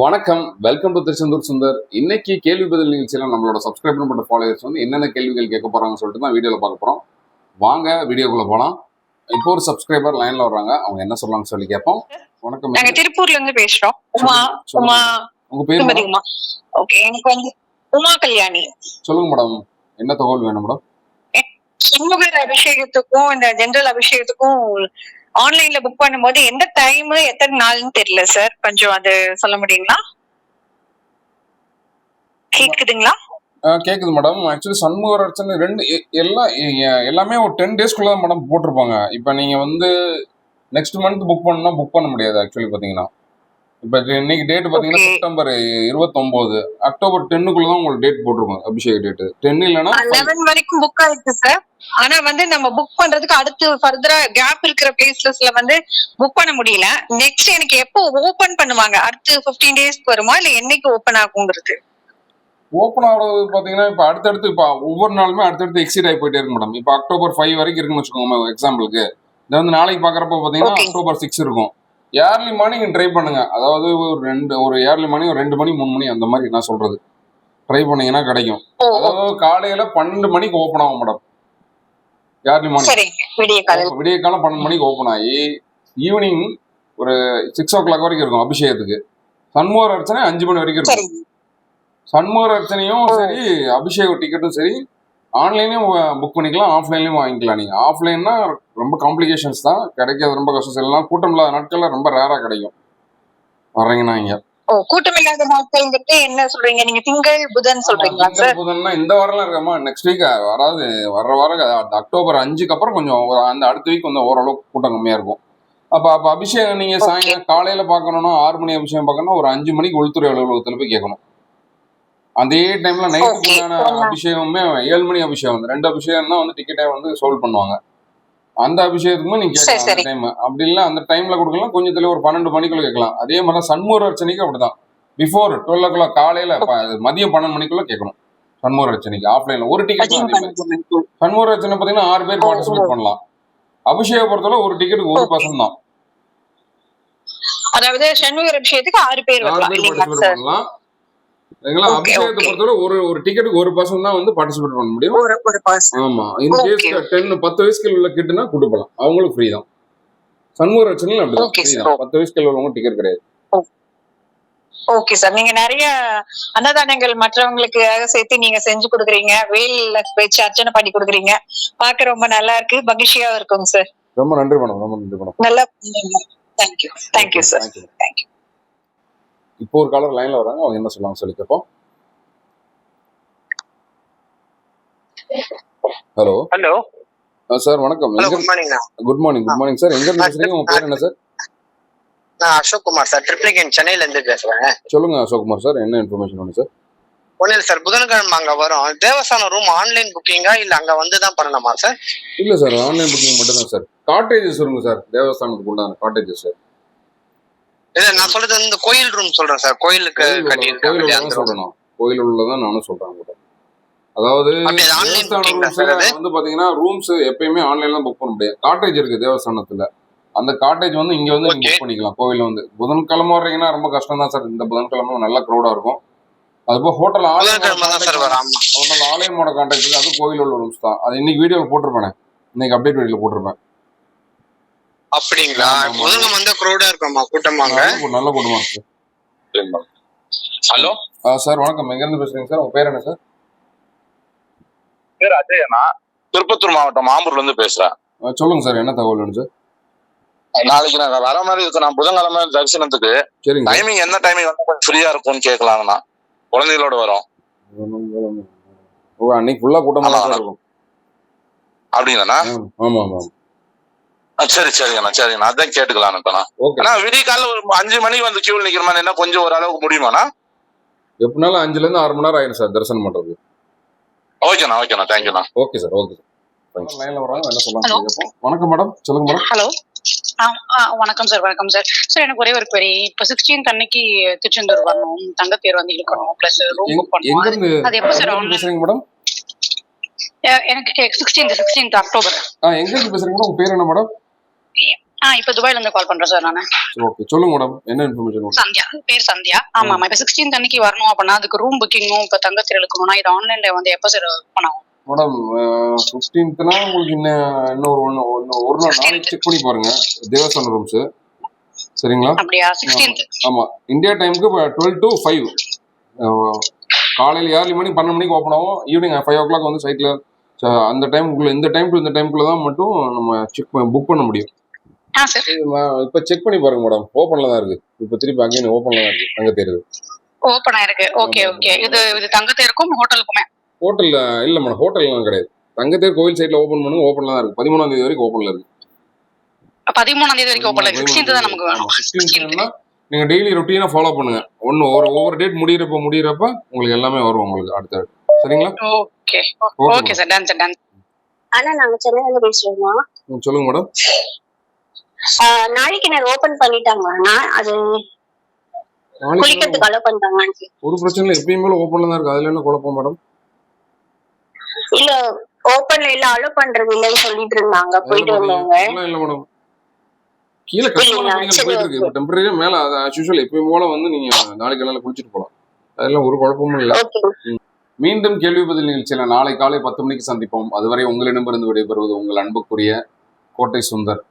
வணக்கம். Welcome to Tiruchendur Sundar இன்னைக்கு கேள்வி பதில் நிகழ்ச்சியில நம்மளோட சப்ஸ்கிரைபர் பண்ண ஃபாலோவர்ஸ் வந்து என்னென்ன கேள்விகள் கேட்க போறாங்கன்னு சொல்லிட்டு தான் வீடியோல பார்க்க போறோம். வாங்க வீடியோக்குள்ள போலாம். இப்போ ஒரு சப்ஸ்கிரைபர் லைன்ல வர்றாங்க. அவங்க என்ன சொல்றாங்கன்னு சொல்லி கேட்போம். வணக்கம். நாங்க திருப்பூர்ல இருந்து பேசுறோம். உமா. உமா. உங்க பேர் உமா. ஓகே எனக்கு வந்து உமா கல்யாணி. சொல்லுங்க மேடம். என்ன தகவல் வேணும் மேடம்? சண்முகர் அபிஷேகத்துக்கும் இந்த ஜெனரல் அபிஷேகத்துக்கும் ஆன்லைன்ல புக் பண்ணும்போது எந்த டைம் எத்தனை நாள்னு தெரியல சார் கொஞ்சம் அது சொல்ல முடியுங்களா? கேக்குதுங்களா? கேக்குது மேடம் ஆக்சுவலி சண்முகர் அர்ச்சனை ரெண்டு எல்லா எல்லாம் எல்லாமே ஒரு டென் டேஸ்க்குள்ள தான் மேடம் போட்டிருப்பாங்க. இப்போ நீங்க வந்து நெக்ஸ்ட் மந்த் புக் பண்ணா புக் பண்ண முடியாது ஆக்சுவலி பாத்தீங்கன்னா இப்போ இன்னைக்கு டேட் பாத்தீங்கன்னா Okay. செப்டம்பர் இருபத்தொன்பது அக்டோபர் டென்னுக்குள்ள தான் உங்களுக்கு டேட் போட்டிருப்பாங்க அபிஷேக் டேட் டென் இல்லைன்னா லெவன் வரைக்கும் புக் ஆயிருக்கு சார் ஆனா வந்து நம்ம புக் பண்றதுக்கு அடுத்து ஃபர்தரா கேப் இருக்கிற பிளேசஸ்ல வந்து புக் பண்ண முடியல. நெக்ஸ்ட் எனக்கு எப்போ ஓபன் பண்ணுவாங்க? அடுத்து 15 டேஸ்க்கு வருமா? இல்ல என்னைக்கு ஓபன் ஆகுங்கிறது? ஓப்பன் ஆகிறது பாத்தீங்கன்னா இப்போ அடுத்தடுத்து இப்போ ஒவ்வொரு நாளுமே அடுத்தடுத்து எக்ஸிட் ஆகி போயிட்டே இருக்கு மேடம் இப்போ அக்டோபர் ஃபைவ் வரைக்கும் இருக்குன்னு வச்சுக்கோங்க எக்ஸாம்பிளுக்கு இதை வந்து நாளைக்கு பார்க்குறப்ப பார்த்தீங்கன்னா. அக்டோபர் சிக்ஸ் இருக்கும். ஏர்லி மார்னிங் ட்ரை பண்ணுங்க. அதாவது ஒரு ரெண்டு ஒரு ஏர்லி மார்னிங் ஒரு ரெண்டு மணி மூணு மணி அந்த மாதிரி நான் சொல்றது. ட்ரை பண்ணீங்கன்னா கிடைக்கும். அதாவது காலையில பன்னெண்டு மணிக்கு ஓப்பன் ஆகும் மேடம் ஏர்லி மார்னிங் விடிய காலம் பன்னெண்டு மணிக்கு ஓப்பன் ஆகி ஈவினிங் ஒரு சிக்ஸ் ஓ கிளாக் வரைக்கும் இருக்கும் அபிஷேகத்துக்கு. சண்முகர் அர்ச்சனை அஞ்சு மணி வரைக்கும் இருக்கும். சண்முகர் அர்ச்சனையும். சரி அபிஷேக டிக்கெட்டும் சரி ஆன்லைன்லயும் புக் பண்ணிக்கலாம் ஆஃப்லைன்லயும் வாங்கிக்கலாம் நீங்க. ஆஃப்லைன்னா ரொம்ப காம்ப்ளிகேஷன்ஸ் தான். கிடைக்கிறது ரொம்ப கஷ்டம். சொல்லலாம் கூட்டம் இல்லாத நாட்கள்ல ரொம்ப ரேரா கிடைக்கும். வர்றீங்கன்னா இங்க. கூட்டம் இல்லாத நாட்கள்ங்கிட்ட என்ன சொல்றீங்க? நீங்க திங்கள் புதன் சொல்றீங்களா திங்கள் சார் புதன்னா இந்த வாரம்லாம் இருக்காமா? நெக்ஸ்ட் வீக் வராது. வர்ற வாரம் அக்டோபர் அஞ்சுக்கு அப்புறம் கொஞ்சம் அந்த அடுத்த வீக் கொஞ்சம் ஓரளவுக்கு கூட்டம் கம்மியா இருக்கும். அப்ப அப்ப அபிஷேகம் நீங்க. சாயங்காலம் காலையில பார்க்கணும்னா ஆறு மணி அபிஷேகம் பார்க்கணும்னா ஒரு அஞ்சு மணிக்கு உள்துறை அலுவலகத்துல போய் கேட்கணும். அதே டைம்ல ஆமா. அபிஷேகமே ஏழு மணி அபிஷேகம் வந்து. ரெண்டு அபிஷேகம் தான் வந்து டிக்கெட்டை வந்து சோல்வ் பண்ணுவாங்க. அந்த அபிஷேகத்துக்குமே நீங்க கேட்கலாம் அந்த. டைம் அப்படி இல்ல அந்த டைம்ல கொடுக்கலாம். கொஞ்சம் தெளிவு ஒரு பன்னெண்டு மணிக்குள்ள கேட்கலாம். அதே மாதிரி தான் சண்முகர் அர்ச்சனைக்கு அப்படிதான். பிஃபோர் டுவெல் ஓ கிளாக் காலையில மதியம் பன்னெண்டு மணிக்குள்ள கேட்கணும். சண்முகர் அர்ச்சனைக்கு. ஆஃப்லைன்ல ஒரு டிக்கெட். சண்முகர் அர்ச்சனை பாத்தீங்கன்னா ஆறு பேர் பார்ட்டிசிபேட் பண்ணலாம். அபிஷேக பொறுத்தவரை ஒரு டிக்கெட்டுக்கு ஒரு. பர்சன் தான். அதாவது சண்முகர் அபிஷேகத்துக்கு ஆறு பேர் ஆறு பார்ட்டிசிபேட் பண்ணலாம். அபிஷேகத்தை. பொறுத்தவரை ஒரு ஒரு டிக்கெட்டுக்கு ஒரு பர்சன் தான் வந்து பார்ட்டிசிபேட் பண்ண முடியும். ஒரு ஒரு பர்சன் ஆமா. இந்த கேஸ்க்கு டென் பத்து வயசுக்கு உள்ள கிட்டுனா கூட்டு போகலாம் அவங்களுக்கு ஃப்ரீ தான். சண்முகர் அர்ச்சனையும் அப்படிதான். ஃப்ரீ. தான். பத்து வயசுக்கு உள்ளவங்க டிக்கெட் கிடையாது. ஓகே சார் நீங்க நிறைய அன்னதானங்கள் மற்றவங்களுக்கு சேர்த்து நீங்க செஞ்சு கொடுக்குறீங்க. வேல் வச்சு அர்ச்சனை பண்ணி கொடுக்குறீங்க. பார்க்க ரொம்ப நல்லா இருக்கு. மகிழ்ச்சியா இருக்குங்க சார் ரொம்ப நன்றி மேடம் ரொம்ப நன்றி மேடம் நல்லா தேங்க்யூ தேங்க்யூ சார். தேங்க்யூ இப்போ ஒரு காலர் லைன்ல வராங்க அவங்க என்ன சொல்லுவாங்க சொல்லி கேட்போம். ஹலோ ஹலோ சார் வணக்கம். Good morning good morning sir எங்க இருந்து பேசுறீங்க? உங்க பேர் என்ன சார் நான் அசோக் குமார் சார் ட்ரிப்ளிகேன் சென்னையில இருந்து பேசுறேன். சொல்லுங்க அசோக்குமார் சார் என்ன இன்ஃபர்மேஷன் வேணும் சார் இல்லை சார் புதன்கிழமை அங்க வரும். தேவஸ்தானம் ரூம் ஆன்லைன் புக்கிங்கா இல்ல அங்க வந்து தான் பண்ணணுமா சார் இல்ல சார் ஆன்லைன் புக்கிங் மட்டும் தான் சார் காட்டேஜஸ் வருங்க சார் தேவஸ்தானத்துக்கு உண்டான காட்டேஜஸ் சார் இல்ல நான் சொல்றது வந்து கோயில் ரூம் சொல்றேன் சார் கோயிலுக்கு கட்டி கோயில் உள்ளதான் கோயில் நானும் சொல்றேன் அதாவது? வந்து பாத்தீங்கன்னா ரூம்ஸ் எப்பயுமே ஆன்லைன்ல புக் பண்ண முடியாது. காட்டேஜ் இருக்கு தேவஸ்தானத்துல. அந்த காட்டேஜ் வந்து இங்க வந்து. புக் பண்ணிக்கலாம். கோயில்ல வந்து. புதன்கிழமை வர்றீங்கன்னா ரொம்ப கஷ்டம் தான் சார் இந்த புதன்கிழமை நல்ல க்ரௌடா இருக்கும். அதுபோல் ஹோட்டல் ஆமா. ஹோட்டல் ஆலயமோட கான்டாக்ட் அது கோயில் உள்ள ரூம்ஸ் தான். அது இன்னைக்கு வீடியோல போட்டிருப்பேன். இன்னைக்கு அப்டேட் வீடியோல போட்டிருப்பேன். அப்படிங்களா. புதன்கிழமை வந்து க்ரௌடா இருக்குமா கூட்டமாங்க. நல்ல- குடும்பம் இருக்கு. ஹலோ? சார் வணக்கம். எங்க இருந்து பேசுறீங்க சார்? உங்க பேர் என்ன சார்? பேர் அஜயண்ணா. திருப்பத்தூர் மாவட்டம் மாம்பூர்ல இருந்து பேசுறேன். ஆ, சொல்லுங்க சார் என்ன தகவல் வேணும் சார்? நாளைக்கு நாங்க வர மாதிரி இருக்கு. நான் புதன்கிழமை தரிசனத்துக்கு டைமிங் என்ன டைமிங் வந்து கொஞ்சம் ஃப்ரீயா இருக்கும்னு கேட்கலாங்கண்ணா குழந்தைகளோட வரோம். ஓ அன்னைக்கு ஃபுல்லா கூட்டமா இருக்கும். அப்படிங்களாண்ணா? ஆமா, ஆமா. சரி சரிங்கண்ணா சரிங்கண்ணா. அதான் கேட்டுக்கலாம் இப்பண்ணா ஓகே ஆனா விடிய காலைல ஒரு அஞ்சு மணிக்கு வந்து கியூல நிக்கிற மாதிரி என்ன கொஞ்சம் ஓரளவுக்கு முடியுமாண்ணா? எப்படினாலும் அஞ்சுல இருந்து ஆறு மணி நேரம் ஆயிடும் சார் தரிசனம் பண்றது ஓகேண்ணா ஓகேண்ணா. தேங்க்யூண்ணா ஓகே சார் ஓகே சார் லைன்ல வராங்க என்ன Hello. சொல்லலாம் வணக்கம் மேடம் சொல்லுங்க மேடம் ஹலோ வணக்கம் சார் வணக்கம் சார் சார் எனக்கு ஒரே ஒரு query. இப்போ சிக்ஸ்டீன்த் அன்னைக்கு திருச்செந்தூர் வரணும். தங்கத்தேர் வந்து இழுக்கணும். பிளஸ் ரூம் பண்ணணும். அது எப்போ சார் பேசுறீங்க மேடம் எனக்கு சிக்ஸ்டீன்த் சிக்ஸ்டீன்த் அக்டோபர் ஆ எங்க இருந்து பேசுறீங்க மேடம் உங்க பேர் என்ன மேடம் ஆ இப்ப துபாயில இருந்து கால் பண்றேன் சார் நானு. ஓகே சொல்லுங்க மேடம் என்ன இன்ஃபர்மேஷன் சந்தியா பேர் சந்தியா. ஆமா ஆமா. இப்ப சிக்ஸ்டீன் அன்னைக்கு வரணும் அப்படின்னா அதுக்கு ரூம் புக்கிங்கும் இப்ப தங்கத்தில் எடுக்கணும்னா இது ஆன்லைன்ல வந்து எப்ப சார் பண்ணலாம் மேடம் ஃபிஃப்டீன்த்னா உங்களுக்கு இன்னும் இன்னும் ஒரு ஒன்று ஒரு நாள் நாளைக்கு செக் பண்ணி பாருங்க. தேவஸ்தான ரூம்ஸ் சரிங்களா? அப்படியா? சிக்ஸ்டீன்த் ஆமா இந்தியா டைமுக்கு இப்போ டுவெல் டு ஃபைவ் காலையில் ஏர்லி மணி பன்னெண்டு மணிக்கு ஓப்பன் ஆகும். ஈவினிங் ஃபைவ் ஓ கிளாக் வந்து சைட்டில் அந்த டைமுக்குள்ள இந்த டைம் டு இந்த டைமுக்குள்ள தான் மட்டும் நம்ம செக் புக் பண்ண முடியும். இப்போ செக் பண்ணி பாருங்க மேடம் ஓப்பனில் தான் இருக்கு. இப்போ திருப்பி அகைன் ஓப்பனில் தான் இருக்கு. அங்கே தெரியுது ஓபன் ஆயிருக்கு ஓகே ஓகே இது இது தங்கத்தேருக்கும் ஹோட்டலுக்குமே ஹோட்டலில் இல்லை மேடம் ஹோட்டல்லாம் கிடையாது. தங்கத்தேர் கோயில் சைடில் ஓப்பன் பண்ணுங்க ஓப்பனில் தான் இருக்கு. பதிமூணாம் தேதி வரைக்கும் ஓப்பனில் இருக்கு. பதிமூணாம் தேதி வரைக்கும் ஓப்பன் சிக்ஸ்டீன்த் தான் நமக்கு வேணும். நீங்க டெய்லி ரொட்டீனா ஃபாலோ பண்ணுங்க. ஒன்னு ஒரு ஒவ்வொரு டேட் முடியிறப்ப முடியிறப்ப உங்களுக்கு எல்லாமே வரும் உங்களுக்கு அடுத்த சரிங்களா? Okay okay sir done sir done ஆனா நாங்க சென்னையில இருந்து பேசுறோமா. சொல்லுங்க மேடம் நாளைக்கு நான் ஓபன் பண்ணிட்டாங்களாண்ணா அது குளிக்கிறதுக்கு அலோ பண்றாங்க ஒரு பிரச்சனை இல்லை எப்பயுமே ஓப்பன்ல தான் இருக்கு. அதுல என்ன குழப்பம் மேடம் இல்ல ஓபன்ல இல்ல அலோ பண்றது இல்லைன்னு சொல்லிட்டு இருந்தாங்க. போயிட்டு அதெல்லாம் இல்ல மேடம் கீழே போயிட்டு இருக்கு டெம்பரரியா மேல as usual எப்பயும் போல வந்து நீங்க நாளைக்கு எல்லாம் குளிச்சுட்டு போலாம். அதெல்லாம் ஒரு குழப்பமும் இல்லை. மீண்டும் கேள்வி பதில் நிகழ்ச்சியில நாளை காலை பத்து மணிக்கு சந்திப்போம். அதுவரை உங்களிடமிருந்து விடைபெறுவது உங்கள் அன்புக்குரிய கோட்டை சுந்தர்.